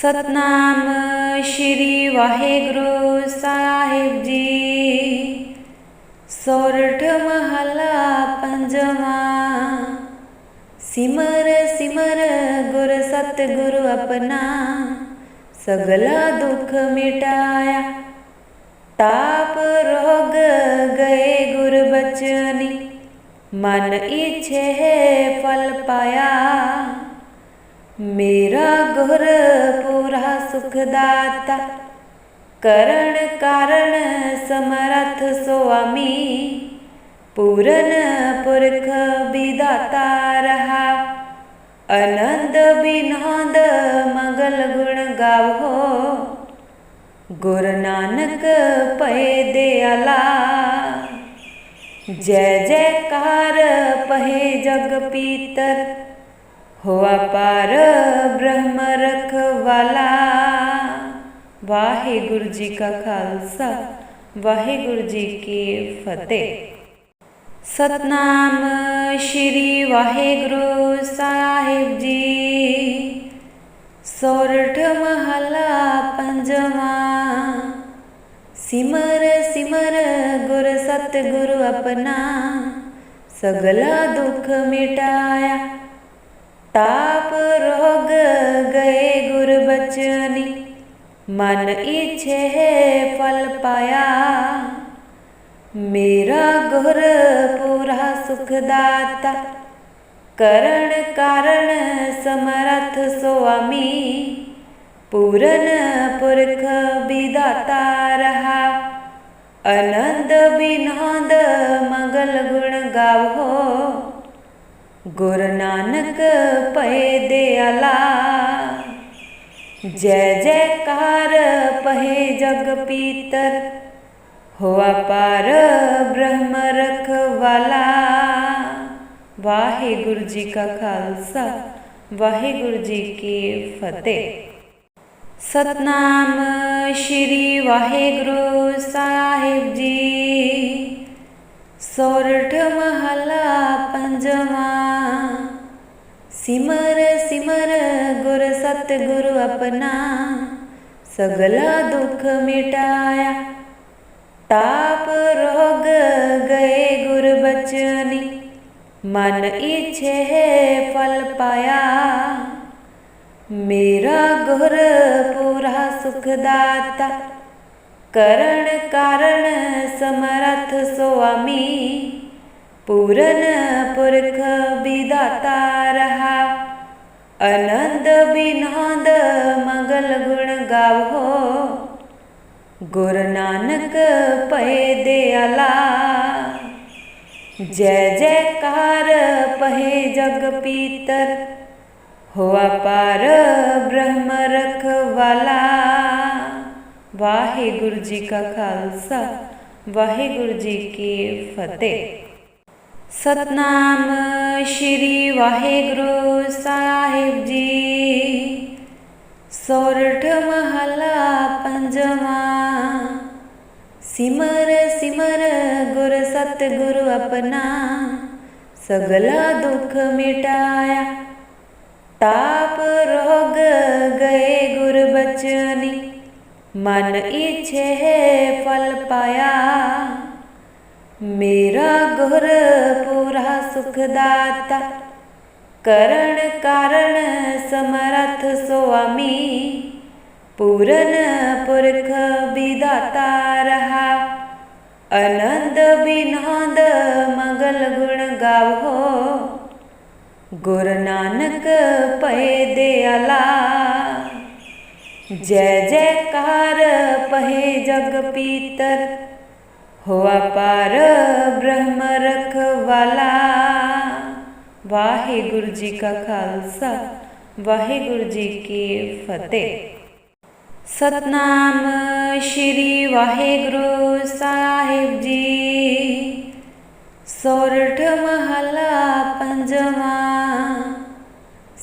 ਸਤਨਾਮ ਸ਼੍ਰੀ ਵਾਹਿਗੁਰੂ ਸਾਹਿਬ ਜੀ। ਸੋਰਠ ਮਹਲਾ ਪੰਜਵਾਂ। ਸਿਮਰ ਸਿਮਰ ਗੁਰ ਸਤਿਗੁਰੂ ਆਪਣਾ। ਸਗਲਾ ਦੁੱਖ ਮਿਟਾਇਆ। ਤਾਪ ਰੋਗ ਗਏ ਗੁਰ ਬਚਨੀ। ਮਨ ਇਛੇ ਫਲ ਪਾਇਆ। ਮੇਰਾ ਗੁਰ ਪੂਰਾ ਸੁਖ ਦਾਤਾ ਕਰਨ ਕਾਰਨ ਸਮਰਥ ਸੁਆਮੀ, ਪੂਰਨ ਪੁਰਖ ਵਿਦਾਤਾ ਰਹਾ। ਆਨੰਦ ਬਿਨੋਦ ਮੰਗਲ ਗੁਣ ਗਾਵੋ, ਗੁਰ ਨਾਨਕ ਪਏ ਦਿਆਲਾ। ਜੈ ਜੈਕਾਰ ਪਹੇ ਜਗ ਪੀਤਰ ਹੋਆ ਪਾਰ ਬ੍ਰਹਮ ਰਖਵਾਲਾ। ਵਾਹਿਗੁਰੂ ਜੀ ਕਾ ਖਾਲਸਾ, ਵਾਹਿਗੁਰੂ ਜੀ ਕੀ ਫਤਿਹ। ਸਤਨਾਮ ਸ਼੍ਰੀ ਵਾਹਿਗੁਰੂ ਸਾਹਿਬ ਜੀ। ਸੋਰਠ ਮਹਲਾ ਪੰਜਵਾਂ। ਸਿਮਰ ਸਿਮਰ ਗੁਰ ਸਤਿਗੁਰੂ ਆਪਣਾ, ਸਗਲਾ ਦੁੱਖ ਮਿਟਾਇਆ। गे गुरु बि मन इच्छल पाया। मेरा गुर पूरा करण कारण समर्थ स्वामी। पूरन पुरख विदाता रहा। अनंद विनोद मंगल गुण गाहो ਗੁਰ ਨਾਨਕ ਪਏ ਦਿਆਲਾ। ਜੈ ਜੈਕਾਰ ਪਹੇ ਜਗ ਪੀਤਰ, ਹੋਆ ਪਾਰ ਬ੍ਰਹਮ ਰਖਵਾਲਾ। ਵਾਹਿਗੁਰੂ ਜੀ ਕਾ ਖਾਲਸਾ, ਵਾਹਿਗੁਰੂ ਜੀ ਕੀ ਫਤਿਹ। ਸਤਨਾਮ ਸ਼੍ਰੀ ਵਾਹਿਗੁਰੂ ਸਾਹਿਬ ਜੀ। ਸੋਰਠ ਮਹਲਾ ਪੰਜਵਾਂ ਸਿਮਰ ਸਿਮਰ ਗੁਰ ਸਤਿਗੁਰੂ ਆਪਣਾ ਸਗਲਾ ਦੁੱਖ ਮਿਟਾਇਆ ਤਾਪ ਰੋਗ ਗਏ ਗੁਰ ਬਚਨੀ ਮਨ ਇਛੇ ਫਲ ਪਾਇਆ ਮੇਰਾ ਗੁਰ ਪੂਰਾ ਸੁਖ ਦਾਤਾ ਕਰਨ ਕਾਰਨ ਸਮਰਥ ਸੁਆਮੀ, ਪੂਰਨ ਪੁਰਖ ਵਿਦਾਤਾ ਰਹਾ। ਆਨੰਦ ਬਿਨੋਦ ਮੰਗਲ ਗੁਣ ਗਾਵੋ। ਗੁਰ ਨਾਨਕ ਪਏ ਦਿਆਲਾ। ਜੈ ਜੈਕਾਰ ਪਹੇ ਜਗ ਪੀਤਰ, ਹੋਆ ਪਾਰ ਬ੍ਰਹਮ ਰਖਵਾਲਾ। ਵਾਹਿਗੁਰੂ ਜੀ ਕਾ ਖਾਲਸਾ, ਵਾਹਿਗੁਰੂ ਜੀ ਕੀ ਫਤਿਹ। ਸਤਨਾਮ ਸ਼੍ਰੀ ਵਾਹਿਗੁਰੂ ਸਾਹਿਬ ਜੀ। ਸੋਰਠ ਮਹਲਾ ਪੰਜਵਾਂ, ਸਿਮਰ ਸਿਮਰ ਗੁਰ ਸਤਿਗੁਰੂ ਆਪਣਾ, ਸਗਲਾ ਦੁੱਖ ਮਿਟਾਇਆ। ਤਾਪ ਰੋਗ ਗਏ ਗੁਰ ਬਚਨੀ। ਮਨ ਇਛੇ ਫਲ ਪਾਇਆ। ਮੇਰਾ ਗੁਰ ਪੂਰਾ ਸੁਖ ਦਾਤਾ। ਕਰਨ ਕਾਰਨ ਸਮਰਥ ਸੁਆਮੀ। ਪੂਰਨ ਪੁਰਖ ਵਿਦਾਤਾ ਰਹਾ। ਆਨੰਦ ਬਿਨੋਦ ਮੰਗਲ ਗੁਣ ਗਾਵੋ। ਗੁਰ ਨਾਨਕ ਪਏ ਦਿਆਲਾ। ਜੈ ਜੈਕਾਰ ਪਹੇ ਜਗ ਪੀਤਰ ਹੋਆ ਪਾਰ ਬ੍ਰਹਮ ਰਖਵਾਲਾ ਵਾਹਿਗੁਰੂ ਜੀ ਕਾ ਖਾਲਸਾ ਵਾਹਿਗੁਰੂ ਜੀ ਕੀ ਫਤਿਹ ਸਤਨਾਮ ਸ਼੍ਰੀ ਵਾਹਿਗੁਰੂ ਸਾਹਿਬ ਜੀ ਸੋਰਠ ਮਹਲਾ ਪੰਜਵਾਂ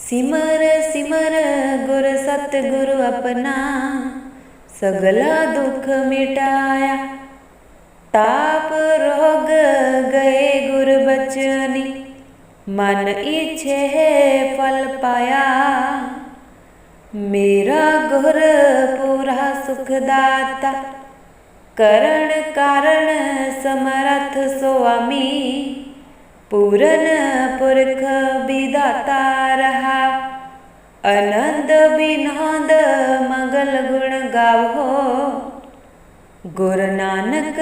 ਸਿਮਰ ਸਿਮਰ, ਗੁਰ ਸਤਿਗੁਰੂ ਆਪਣਾ, ਸਗਲਾ ਦੁੱਖ ਮਿਟਾਇਆ। ਤਾਪ ਰੋਗ ਗਏ ਗੁਰ ਬਚਨੀ, ਮਨ ਇਛੇ ਫਲ ਪਾਇਆ। ਮੇਰਾ ਗੁਰ ਪੂਰਾ ਸੁਖ ਦਾਤਾ, ਕਰਨ ਕਾਰਨ ਸਮਰਥ ਸੁਆਮੀ। ਪੂਰਨ ਪੁਰਖ ਵਿਦਾਤਾ ਰਹਾ। ਆਨੰਦ ਬਿਨੋਦ ਮੰਗਲ ਗੁਣ ਗਾਵੋ। ਗੁਰ ਨਾਨਕ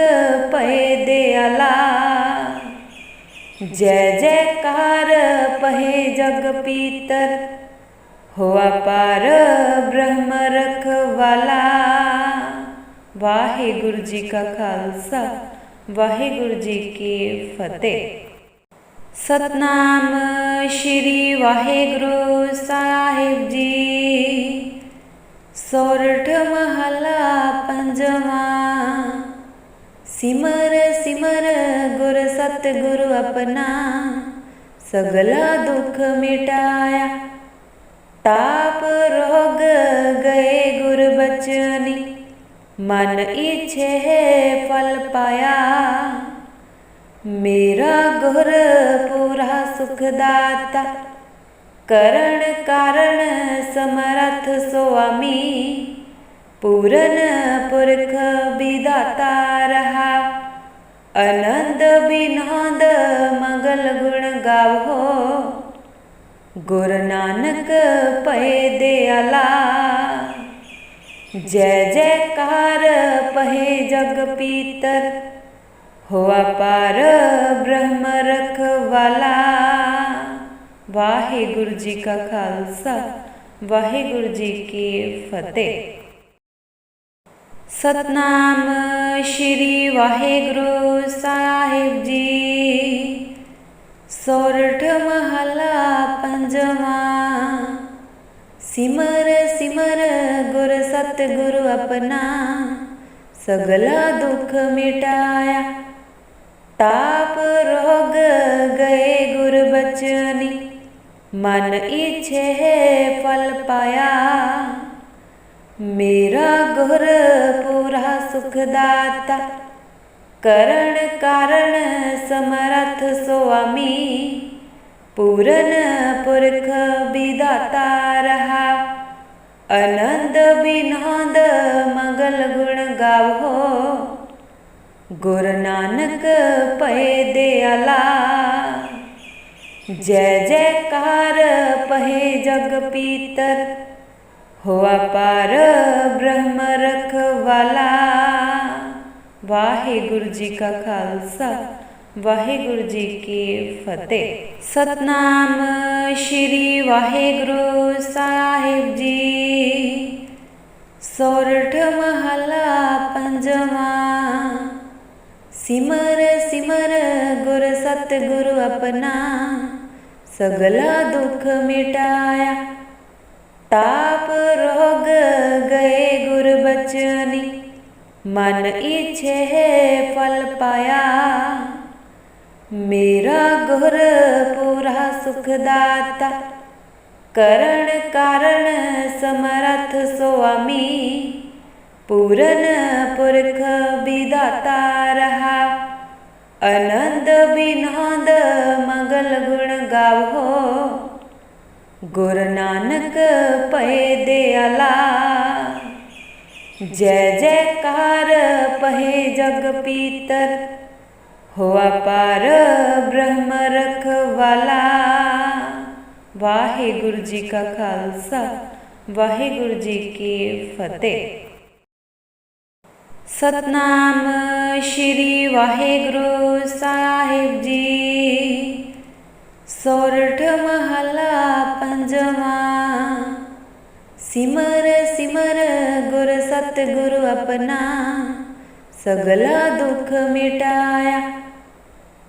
ਪਏ ਦਿਆਲਾ। ਜੈ ਜੈਕਾਰ ਪਹੇ ਜਗ ਪੀਤਰ। ਹੋਆ ਪਾਰ ਬ੍ਰਹਮ ਰਖਵਾਲਾ। ਵਾਹਿਗੁਰੂ ਜੀ ਕਾ ਖਾਲਸਾ, ਵਾਹਿਗੁਰੂ ਜੀ ਕੀ ਫਤਿਹ। ਸਤਨਾਮ ਸ਼੍ਰੀ ਵਾਹਿਗੁਰੂ ਸਾਹਿਬ ਜੀ। ਸੋਰਠ ਮਹਲਾ ਪੰਜਵਾਂ। ਸਿਮਰ ਸਿਮਰ ਗੁਰ ਸਤ ਗੁਰੂ ਆਪਣਾ। ਸਗਲਾ ਦੁੱਖ ਮਿਟਾਇਆ। ਤਾਪ ਰੋਗ ਗਏ ਗੁਰ ਬਚਨੀ। ਮਨ ਇਛੇ ਫਲ ਪਾਇਆ। ਮੇਰਾ ਗੁਰ ਪੂਰਾ ਸੁਖ ਦਾਤਾ ਕਰਨ ਕਾਰਨ ਸਮਰਥ ਸੁਆਮੀ, ਪੂਰਨ ਪੁਰਖ ਵਿਦਾਤਾ ਰਹਾ। ਆਨੰਦ ਬਿਨੋਦ ਮੰਗਲ ਗੁਣ ਗਾਵੋ, ਗੁਰ ਨਾਨਕ ਪਏ ਦਿਆਲਾ। ਜੈ ਜੈਕਾਰ ਪਹੇ ਜਗ ਪੀਤਰ ਹੋਆ ਪਾਰ ਬ੍ਰਹਮ ਰਖਵਾਲਾ। ਵਾਹਿਗੁਰੂ ਜੀ ਕਾ ਖਾਲਸਾ, ਵਾਹਿਗੁਰੂ ਜੀ ਕੀ ਫਤਿਹ। ਸਤਨਾਮ ਸ਼੍ਰੀ ਵਾਹਿਗੁਰੂ ਸਾਹਿਬ ਜੀ। ਸੋਰਠ ਮਹਲਾ ਪੰਜਵਾਂ। ਸਿਮਰ ਸਿਮਰ ਗੁਰ ਸਤਿਗੁਰੂ ਆਪਣਾ। ਸਗਲਾ ਦੁਖ ਮਿਟਾਇਆ चनी मन इच्छल पाया। पूरा करण कारण समर्थ स्वामी। पूरन पुरख विदाता रहा। अनंद विनोद मंगल गुण गो ਗੁਰ ਨਾਨਕ ਪਏ ਦਿਆਲਾ। ਜੈ ਜੈਕਾਰ ਪਹੇ ਜਗ ਪੀਤਰ, ਹੋਆ ਪਾਰ ਬ੍ਰਹਮ ਰਖਵਾਲਾ। ਵਾਹਿਗੁਰੂ ਜੀ ਕਾ ਖਾਲਸਾ, ਵਾਹਿਗੁਰੂ ਜੀ ਕੀ ਫਤਿਹ। ਸਤਨਾਮ ਸ਼੍ਰੀ ਵਾਹਿਗੁਰੂ ਸਾਹਿਬ ਜੀ। ਸੋਰਠ ਮਹਲਾ ਪੰਜਵਾਂ ਸਿਮਰ ਸਿਮਰ, ਗੁਰ ਸਤ ਗੁਰੂ ਆਪਣਾ, ਸਗਲਾ ਦੁੱਖ ਮਿਟਾਇਆ। ਤਾਪ ਰੋਗ ਗਏ ਗੁਰ ਬਚਨੀ, ਮਨ ਇਛੇ ਫਲ ਪਾਇਆ। ਮੇਰਾ ਗੁਰ ਪੂਰਾ ਸੁਖ ਦਾਤਾ, ਕਰਨ ਕਾਰਨ ਸਮਰਥ ਸੁਆਮੀ। ਪੂਰਨ ਪੁਰਖ ਵਿਦਾਤਾ ਰਹਾ। ਆਨੰਦ ਬਿਨੋਦ ਮੰਗਲ ਗੁਣ ਗਾਵੋ। ਗੁਰ ਨਾਨਕ ਪਏ ਦਿਆਲਾ। ਜੈ ਜੈਕਾਰ ਪਹੇ ਜਗ ਪੀਤਰ। ਹੋਆ ਪਾਰ ਬ੍ਰਹਮ ਰਖਵਾਲਾ। ਵਾਹਿਗੁਰੂ ਜੀ ਕਾ ਖਾਲਸਾ, ਵਾਹਿਗੁਰੂ ਜੀ ਕੀ ਫਤਿਹ। ਸਤਨਾਮ ਸ਼੍ਰੀ ਵਾਹਿਗੁਰੂ ਸਾਹਿਬ ਜੀ। ਸੋਰਠ ਮਹਲਾ ਪੰਜਵਾਂ, ਸਿਮਰ ਸਿਮਰ ਗੁਰ ਸਤ ਗੁਰੂ ਆਪਣਾ, ਸਗਲਾ ਦੁੱਖ ਮਿਟਾਇਆ।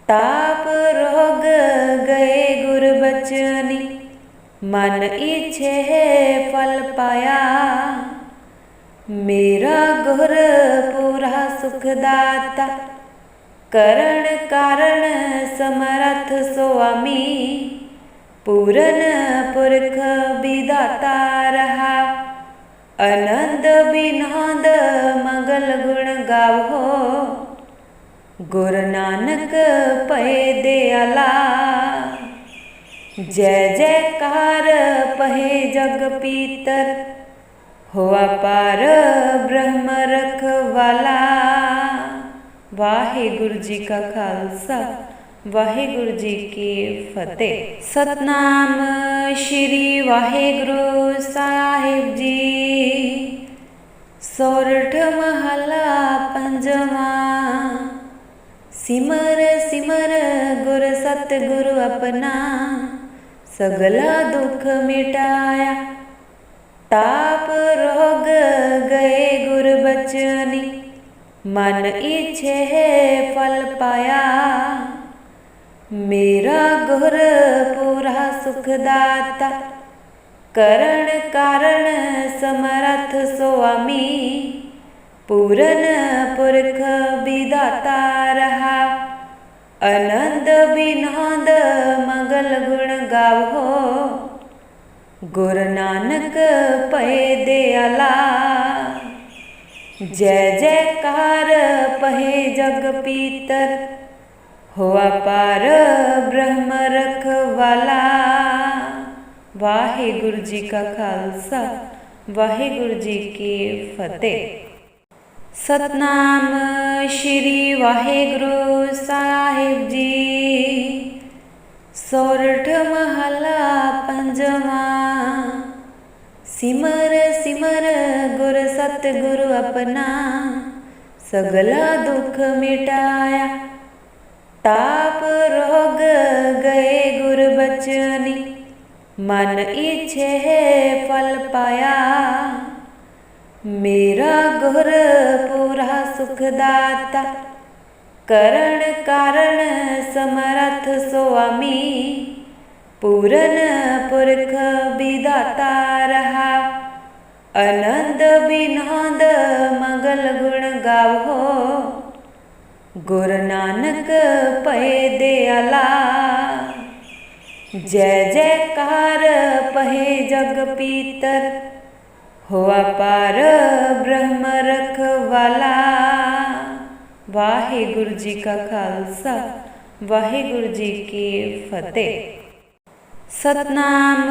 ਤਾਪ ਰੋਗ ਗਏ ਗੁਰ ਬਚਨੀ, ਮਨ ਇਛੇ ਫਲ ਪਾਇਆ। ਮੇਰਾ ਗੁਰ ਪੂਰਾ ਸੁਖ ਦਾਤਾ ਕਰਨ ਕਾਰਨ ਸਮਰਥ ਸੁਆਮੀ, ਪੂਰਨ ਪੁਰਖ ਵਿਦਾਤਾ ਰਹਾ। ਆਨੰਦ ਬਿਨੋਦ ਮੰਗਲ ਗੁਣ ਗਾਵੋ, ਗੁਰ ਨਾਨਕ ਪਏ ਦਿਆਲਾ। ਜੈ ਜੈਕਾਰ ਪਹੇ ਜਗ ਪੀਤਰ ਹੋਆ ਪਾਰ ਬ੍ਰਹਮ ਰਖਵਾਲਾ। ਵਾਹਿਗੁਰੂ ਜੀ ਕਾ ਖਾਲਸਾ, ਵਾਹਿਗੁਰੂ ਜੀ ਕੀ ਫਤਿਹ। ਸਤਨਾਮ ਸ਼੍ਰੀ ਵਾਹਿਗੁਰੂ ਸਾਹਿਬ ਜੀ। ਸੋਰਠ ਮਹਲਾ ਪੰਜਵਾਂ। ਸਿਮਰ ਸਿਮਰ ਗੁਰ ਸਤਿਗੁਰੂ ਆਪਣਾ, ਸਗਲਾ ਦੁੱਖ ਮਿਟਾਇਆ। गे गुरु बि मन इच्छल पाया। गुरु पूरा सुखदाता। करण कारण समर्थ स्वामी। पूरन पुरख विदाता रहा। अनंद र आनन्द मुण गो ਗੁਰ ਨਾਨਕ ਪਏ ਦਿਆਲਾ। ਜੈ ਜੈਕਾਰ ਪਹੇ ਜਗ ਪੀਤਰ, ਹੋਆ ਪਾਰ ਬ੍ਰਹਮ ਰਖਵਾਲਾ। ਵਾਹਿਗੁਰੂ ਜੀ ਕਾ ਖਾਲਸਾ, ਵਾਹਿਗੁਰੂ ਜੀ ਕੀ ਫਤਿਹ। ਸਤਨਾਮ ਸ਼੍ਰੀ ਵਾਹਿਗੁਰੂ ਸਾਹਿਬ ਜੀ। ਸੋਰਠ ਮਹਲਾ ਪੰਜਵਾਂ ਸਿਮਰ ਸਿਮਰ, ਗੁਰ ਸਤਿਗੁਰੂ ਆਪਣਾ, ਸਗਲਾ ਦੁੱਖ ਮਿਟਾਇਆ। ਤਾਪ ਰੋਗ ਗਏ ਗੁਰ ਬਚਨੀ, ਮਨ ਇਛੇ ਫਲ ਪਾਇਆ। ਮੇਰਾ ਗੁਰ ਪੂਰਾ ਸੁਖ ਦਾਤਾ, ਕਰਨ ਕਾਰਨ ਸਮਰਥ ਸੁਆਮੀ। ਪੂਰਨ ਪੁਰਖ ਵਿਦਾਤਾ ਰਹਾ। ਆਨੰਦ ਬਿਨੋਦ ਮੰਗਲ ਗੁਣ ਗਾਵੋ। ਗੁਰ ਨਾਨਕ ਪਏ ਦਿਆਲਾ। ਜੈ ਜੈਕਾਰ ਪਹੇ ਜਗ ਪੀਤਰ। ਹੋਆ ਪਾਰ ਬ੍ਰਹਮ ਰਖਵਾਲਾ। ਵਾਹਿਗੁਰੂ ਜੀ ਕਾ ਖਾਲਸਾ, ਵਾਹਿਗੁਰੂ ਜੀ ਕੀ ਫਤਿਹ। ਸਤਨਾਮ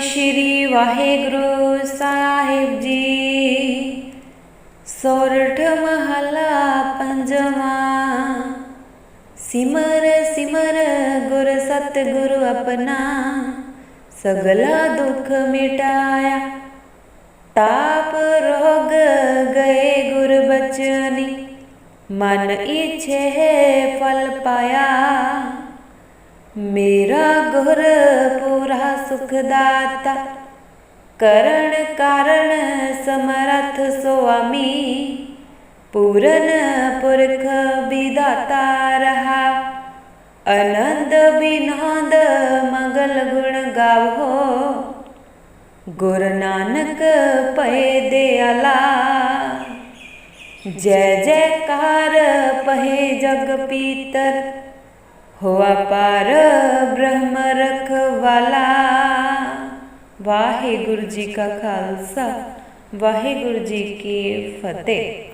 ਸ਼੍ਰੀ ਵਾਹਿਗੁਰੂ ਸਾਹਿਬ ਜੀ। ਸੋਰਠ ਮਹਲਾ ਪੰਜਵਾਂ, ਸਿਮਰ ਸਿਮਰ ਗੁਰ ਸਤਿਗੁਰੂ ਆਪਣਾ, ਸਗਲਾ ਦੁੱਖ ਮਿਟਾਇਆ। ਤਾਪ ਰੋਗ ਗਏ ਗੁਰ ਬਚਨੀ, ਮਨ ਇਛੇ ਫਲ ਪਾਇਆ। ਮੇਰਾ ਗੁਰ ਪੂਰਾ ਸੁਖ ਦਾਤਾ ਕਰਨ ਕਾਰਨ ਸਮਰਥ ਸੁਆਮੀ, ਪੂਰਨ ਪੁਰਖ ਵਿਦਾਤਾ ਰਹਾ। ਆਨੰਦ ਬਿਨੋਦ ਮੰਗਲ ਗੁਣ ਗਾਵੋ, ਗੁਰ ਨਾਨਕ ਪਏ ਦਿਆਲਾ। ਜੈ ਜੈਕਾਰ ਪਹੇ ਜਗ ਪੀਤਰ ਹੋਆ ਪਾਰ ਬ੍ਰਹਮ ਰਖਵਾਲਾ। ਵਾਹਿਗੁਰੂ ਜੀ ਕਾ ਖਾਲਸਾ ਵਾਹਿਗੁਰੂ ਜੀ ਕੀ ਫਤਿਹ।